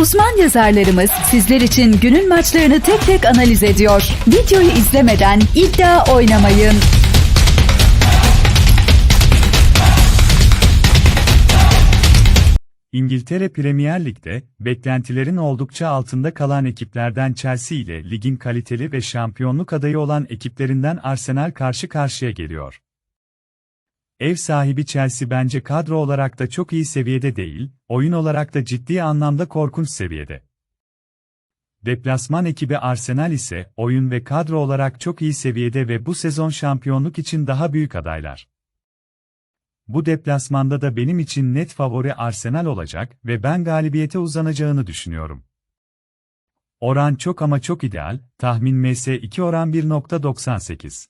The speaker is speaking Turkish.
Uzman yazarlarımız sizler için günün maçlarını tek tek analiz ediyor. Videoyu izlemeden iddia oynamayın. İngiltere Premier Lig'de, beklentilerin oldukça altında kalan ekiplerden Chelsea ile ligin kaliteli ve şampiyonluk adayı olan ekiplerinden Arsenal karşı karşıya geliyor. Ev sahibi Chelsea bence kadro olarak da çok iyi seviyede değil, oyun olarak da ciddi anlamda korkunç seviyede. Deplasman ekibi Arsenal ise oyun ve kadro olarak çok iyi seviyede ve bu sezon şampiyonluk için daha büyük adaylar. Bu deplasmanda da benim için net favori Arsenal olacak ve ben galibiyete uzanacağını düşünüyorum. Oran çok ama çok ideal, tahmin MS2 oran 1.98.